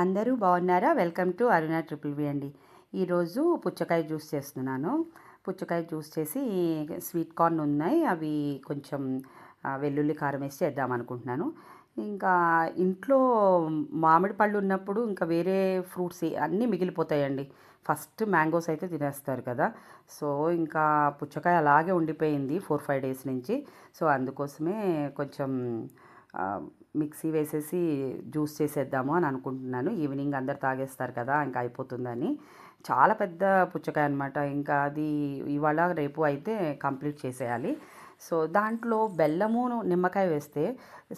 అందరూ బాగున్నారా? Welcome to Aruna triple V అండి. ఈరోజు పుచ్చకాయ జ్యూస్ చేస్తున్నాను. పుచ్చకాయ జ్యూస్ చేసి స్వీట్ కార్న్ ఉన్నాయి. అవి కొంచెం వెల్లుల్లి కారం వేసి చేద్దాం అనుకుంటున్నాను. ఇంకా ఇంట్లో మామిడి పళ్ళు ఉన్నప్పుడు ఇంకా వేరే ఫ్రూట్స్ అన్నీ మిగిలిపోతాయండి. ఫస్ట్ మ్యాంగోస్ అయితే తినేస్తారు కదా. సో ఇంకా పుచ్చకాయ అలాగే ఉండిపోయింది ఫోర్ ఫైవ్ డేస్ నుంచి. సో అందుకోసమే కొంచెం మిక్సీ వేసేసి జ్యూస్ చేసేద్దాము అని అనుకుంటున్నాను. ఈవినింగ్ అందరు తాగేస్తారు కదా ఇంకా అయిపోతుందని. చాలా పెద్ద పుచ్చకాయ అనమాట ఇంకా అది ఇవాళ రేపు అయితే కంప్లీట్ చేసేయాలి. సో దాంట్లో బెల్లము నిమ్మకాయ వేస్తే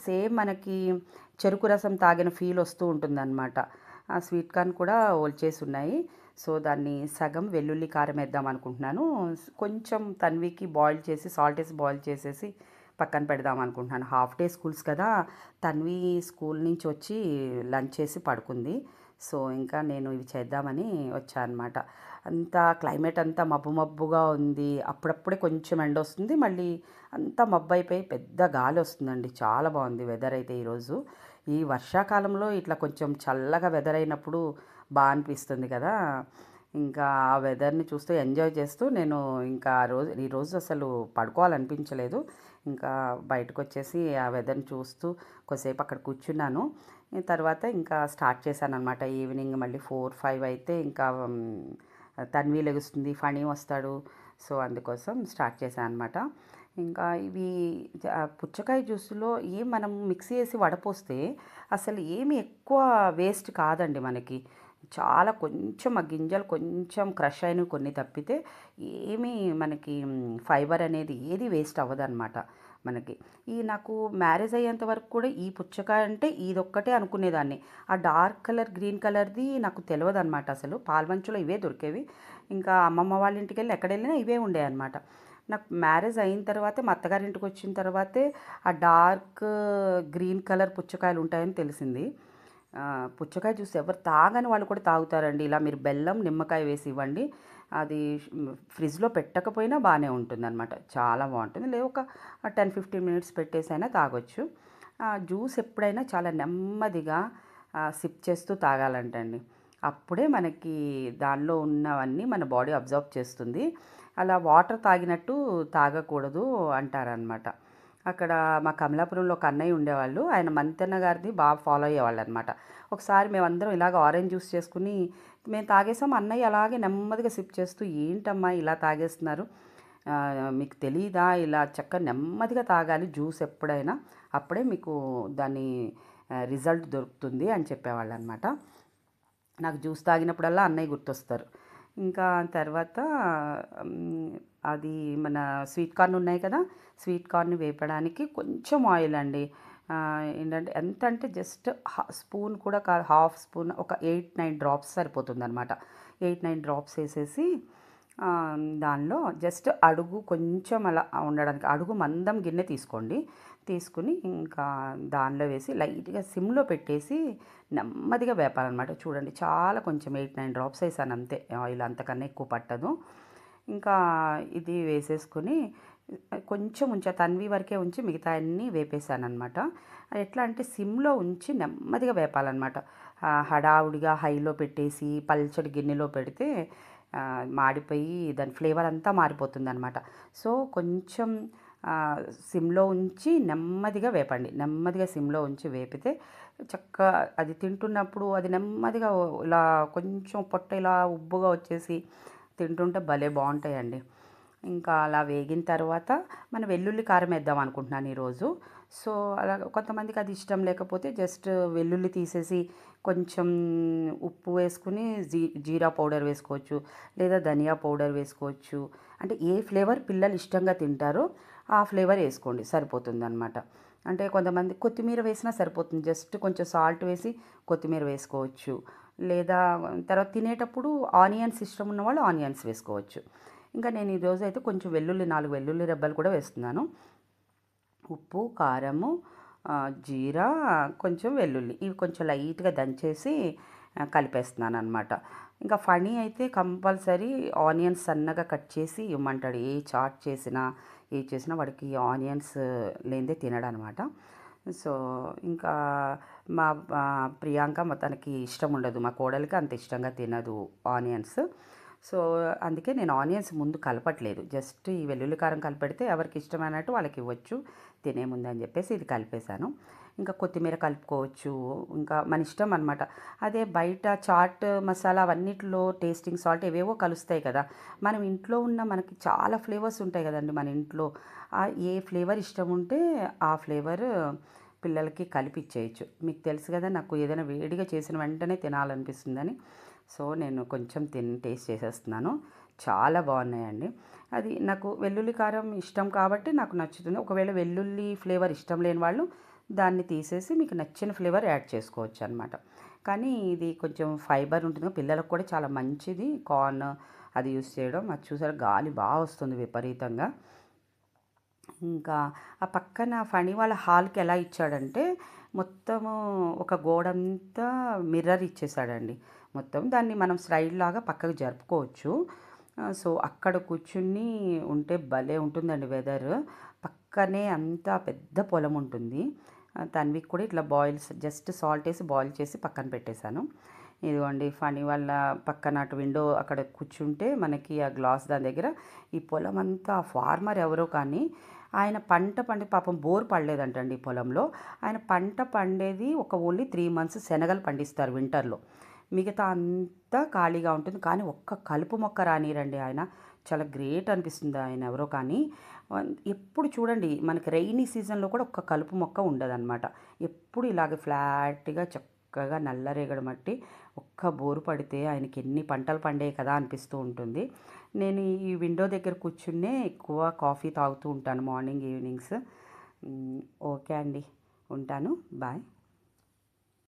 సేమ్ మనకి చెరుకు రసం తాగిన ఫీల్ వస్తూ ఉంటుందన్నమాట. ఆ స్వీట్ కార్న్ కూడా ఒలిచేసి ఉన్నాయి. సో దాన్ని సగం వెల్లుల్లి కారం వేద్దాం అనుకుంటున్నాను. కొంచెం తన్వికి బాయిల్ చేసి సాల్ట్ వేసి బాయిల్ చేసేసి పక్కన పెడదాం అనుకుంటున్నాను. హాఫ్ డే స్కూల్స్ కదా తన్వి స్కూల్ నుంచి వచ్చి లంచ్ చేసి పడుకుంది. సో ఇంకా నేను ఇవి చేద్దామని వచ్చా అనమాట అంతా క్లైమేట్ అంతా మబ్బు మబ్బుగా ఉంది. అప్పుడప్పుడే కొంచెం ఎండ వస్తుంది. మళ్ళీ అంతా మబ్బు అయిపోయి పెద్ద గాలి వస్తుందండి. చాలా బాగుంది వెదర్ అయితే ఈరోజు. ఈ వర్షాకాలంలో ఇట్లా కొంచెం చల్లగా వెదర్ అయినప్పుడు బాగా అనిపిస్తుంది కదా. ఇంకా ఆ వెదర్ని చూస్తూ ఎంజాయ్ చేస్తూ నేను ఇంకా ఆ రోజు ఈరోజు అసలు పడుకోవాలనిపించలేదు. ఇంకా బయటకు వచ్చేసి ఆ వెదర్ని చూస్తూ కొద్దిసేపు అక్కడ కూర్చున్నాను. తర్వాత ఇంకా స్టార్ట్ చేశాను అనమాట ఈవినింగ్ మళ్ళీ ఫోర్ ఫైవ్ అయితే ఇంకా తన్వి లెగుస్తుంది ఫణి వస్తాడు. సో అందుకోసం స్టార్ట్ చేశాను అనమాట ఇంకా ఇవి పుచ్చకాయ జ్యూస్లో ఏం మనం మిక్సీ వేసి వడపోస్తే అసలు ఏమి ఎక్కువ వేస్ట్ కాదండి మనకి. చాలా కొంచెం ఆ గింజలు కొంచెం క్రష్ అయినవి కొన్ని తప్పితే ఏమీ మనకి ఫైబర్ అనేది ఏది వేస్ట్ అవ్వదన్నమాట మనకి. ఈ నాకు మ్యారేజ్ అయ్యేంత వరకు కూడా ఈ పుచ్చకాయ అంటే ఇదొక్కటే అనుకునేదాన్ని. ఆ డార్క్ కలర్ గ్రీన్ కలర్ది నాకు తెలియదు అనమాట అసలు పాల్వంచులో ఇవే దొరికేవి. ఇంకా అమ్మమ్మ వాళ్ళ ఇంటికి వెళ్ళి ఎక్కడ వెళ్ళినా ఇవే ఉండే అనమాట నాకు మ్యారేజ్ అయిన తర్వాతే మా అత్తగారింటికి వచ్చిన తర్వాతే ఆ డార్క్ గ్రీన్ కలర్ పుచ్చకాయలు ఉంటాయని తెలిసింది. పుచ్చకాయ జ్యూస్ ఎవరు తాగని వాళ్ళు కూడా తాగుతారండి. ఇలా మీరు బెల్లం నిమ్మకాయ వేసి ఇవ్వండి. అది ఫ్రిడ్జ్లో పెట్టకపోయినా బాగానే ఉంటుంది అనమాట చాలా బాగుంటుంది. లేదు ఒక టెన్ ఫిఫ్టీన్ మినిట్స్ పెట్టేసైనా తాగొచ్చు. జ్యూస్ ఎప్పుడైనా చాలా నెమ్మదిగా సిప్ చేస్తూ తాగాలంటండి. అప్పుడే మనకి దానిలో ఉన్నవన్నీ మన బాడీ అబ్జర్వ్ చేస్తుంది. అలా వాటర్ తాగినట్టు తాగకూడదు అంటారనమాట అక్కడ మా కమలాపురంలో ఒక అన్నయ్య ఉండేవాళ్ళు. ఆయన మంతెన్న గారిది బాగా ఫాలో అయ్యేవాళ్ళు అనమాట ఒకసారి మేమందరం ఇలాగ ఆరెంజ్ జ్యూస్ చేసుకుని మేము తాగేసాం. అన్నయ్య అలాగే నెమ్మదిగా సిప్ చేస్తూ ఏంటమ్మా ఇలా తాగేస్తున్నారు? మీకు తెలీదా? ఇలా చక్క నెమ్మదిగా తాగాలి జ్యూస్ ఎప్పుడైనా. అప్పుడే మీకు దాని రిజల్ట్ దొరుకుతుంది అని చెప్పేవాళ్ళు అనమాట నాకు జ్యూస్ తాగినప్పుడల్లా అన్నయ్య గుర్తొస్తారు. ఇంకా తర్వాత అది మన స్వీట్ కార్న్ ఉన్నాయి కదా స్వీట్ కార్న్ వేపడానికి కొంచెం ఆయిల్ అండి. ఏంటంటే ఎంత అంటే జస్ట్ స్పూన్ కూడా కాదు హాఫ్ స్పూన్ ఒక ఎయిట్ నైన్ డ్రాప్స్ సరిపోతుంది అనమాట ఎయిట్ నైన్ డ్రాప్స్ వేసేసి దానిలో జస్ట్ అడుగు కొంచెం అలా ఉండడానికి అడుగు మందం గిన్నె తీసుకోండి. తీసుకుని ఇంకా దానిలో వేసి లైట్గా సిమ్లో పెట్టేసి నెమ్మదిగా వేపాలన్నమాట. చూడండి చాలా కొంచెం ఎయిట్ నైన్ డ్రాప్స్ వేసాను అంతే. ఆయిల్ అంతకన్నా ఎక్కువ పట్టదు. ఇంకా ఇది వేసేసుకొని కొంచెం ఉంచా తన్వి వరకే ఉంచి మిగతా అన్నీ వేపేసాను అనమాట ఎట్లా అంటే సిమ్లో ఉంచి నెమ్మదిగా వేపాలన్నమాట. హడావుడిగా హైలో పెట్టేసి పల్చడి గిన్నెలో పెడితే మాడిపోయి దాని ఫ్లేవర్ అంతా మారిపోతుంది అనమాట సో కొంచెం సిమ్లో ఉంచి నెమ్మదిగా వేపండి. నెమ్మదిగా సిమ్లో ఉంచి వేపితే చక్క అది తింటున్నప్పుడు అది నెమ్మదిగా ఇలా కొంచెం పొట్ట ఇలా ఉబ్బుగా వచ్చేసి తింటుంటే భలే బాగుంటాయండి. ఇంకా అలా వేగిన తర్వాత మనం వెల్లుల్లి కారం వేద్దాం అనుకుంటున్నాను ఈరోజు. సో అలా కొంతమందికి అది ఇష్టం లేకపోతే జస్ట్ వెల్లుల్లి తీసేసి కొంచెం ఉప్పు వేసుకుని జీ జీరా పౌడర్ వేసుకోవచ్చు లేదా ధనియా పౌడర్ వేసుకోవచ్చు. అంటే ఏ ఫ్లేవర్ పిల్లలు ఇష్టంగా తింటారో ఆ ఫ్లేవర్ వేసుకోండి సరిపోతుంది అనమాట అంటే కొంతమంది కొత్తిమీర వేసినా సరిపోతుంది. జస్ట్ కొంచెం సాల్ట్ వేసి కొత్తిమీర వేసుకోవచ్చు. లేదా తర్వాత తినేటప్పుడు ఆనియన్స్ ఇష్టం ఉన్న వాళ్ళు ఆనియన్స్ వేసుకోవచ్చు. ఇంకా నేను ఈరోజు అయితే కొంచెం వెల్లుల్లి నాలుగు వెల్లుల్లి రెబ్బలు కూడా వేస్తున్నాను. ఉప్పు కారము జీరా కొంచెం వెల్లుల్లి. ఇవి కొంచెం లైట్గా దంచేసి కలిపేస్తున్నాను అనమాట ఇంకా ఫణి అయితే కంపల్సరీ ఆనియన్స్ సన్నగా కట్ చేసి ఇవ్వమంటాడు. ఏ చాట్ చేసినా ఏ చేసినా వాడికి ఆనియన్స్ లేనిదే తినడనమాట సో ఇంకా మా ప్రియాంక మా తనకి ఇష్టం ఉండదు. మా కోడలికి అంత ఇష్టంగా తినదు ఆనియన్స్. సో అందుకే నేను ఆనియన్స్ ముందు కలపట్లేదు. జస్ట్ ఈ వెల్లుల్లి కారం కలిపెడితే ఎవరికి ఇష్టమైనట్టు వాళ్ళకి ఇవ్వచ్చు. తినే ముందు అని చెప్పేసి ఇది కలిపేశాను. ఇంకా కొత్తిమీర కలుపుకోవచ్చు. ఇంకా మన ఇష్టం అనమాట అదే బయట చాట్ మసాలా అవన్నిటిలో టేస్టింగ్ సాల్ట్ ఏవేవో కలుస్తాయి కదా. మనం ఇంట్లో ఉన్న మనకి చాలా ఫ్లేవర్స్ ఉంటాయి కదండి మన ఇంట్లో. ఏ ఫ్లేవర్ ఇష్టం ఉంటే ఆ ఫ్లేవర్ పిల్లలకి కలిపి ఇచ్చేయచ్చు మీకు తెలుసు కదా నాకు ఏదైనా వేడిగా చేసిన వెంటనే తినాలనిపిస్తుందని. సో నేను కొంచెం తిని టేస్ట్ చేసేస్తున్నాను. చాలా బాగున్నాయండి. అది నాకు వెల్లుల్లి కారం ఇష్టం కాబట్టి నాకు నచ్చుతుంది. ఒకవేళ వెల్లుల్లి ఫ్లేవర్ ఇష్టం లేని వాళ్ళు దాన్ని తీసేసి మీకు నచ్చిన ఫ్లేవర్ యాడ్ చేసుకోవచ్చు అనమాట కానీ ఇది కొంచెం ఫైబర్ ఉంటుంది. పిల్లలకు కూడా చాలా మంచిది. కార్న్ అది యూస్ చేయడం. అది చూసారా? గాలి బాగా వస్తుంది విపరీతంగా. ఇంకా ఆ పక్కన ఫణి వాళ్ళ హాల్కి ఎలా ఇచ్చాడంటే మొత్తము ఒక గోడంతా మిర్రర్ ఇచ్చేసాడండి. మొత్తం దాన్ని మనం స్లైడ్ లాగా పక్కకు జరుపుకోవచ్చు. సో అక్కడ కూర్చుని ఉంటే భలే ఉంటుందండి వెదర్. పక్కనే అంతా పెద్ద పొలం ఉంటుంది. తన్వికి కూడా ఇట్లా బాయిల్స్ జస్ట్ సాల్ట్ వేసి బాయిల్ చేసి పక్కన పెట్టేశాను. ఇదిగోండి ఫనీ వాళ్ళ పక్కన అటు విండో అక్కడ కూర్చుంటే మనకి ఆ గ్లాస్ దాని దగ్గర ఈ పొలం అంతా ఫార్మర్ ఎవరో కానీ ఆయన పంట పండే పాపం బోర్ పడలేదంటండి ఈ పొలంలో. ఆయన పంట పండేది ఒక ఓన్లీ త్రీ మంత్స్ శనగలు పండిస్తారు వింటర్లో మిగతా అంతా ఖాళీగా ఉంటుంది. కానీ ఒక్క కలుపు మొక్క రానిరండి ఆయన. చాలా గ్రేట్ అనిపిస్తుంది ఆయన ఎవరో కానీ. ఎప్పుడు చూడండి మనకి రైనీ సీజన్లో కూడా ఒక్క కలుపు మొక్క ఉండదన్నమాట. ఎప్పుడు ఇలాగ ఫ్లాట్గా చక్కగా నల్లరేగడి మట్టి ఒక్క బోరు పడితే ఆయనకి ఎన్ని పంటలు పండేవి కదా అనిపిస్తూ ఉంటుంది. నేను ఈ విండో దగ్గర కూర్చునే ఎక్కువ కాఫీ తాగుతూ ఉంటాను మార్నింగ్ ఈవినింగ్స్ ఓకే అండి ఉంటాను. బాయ్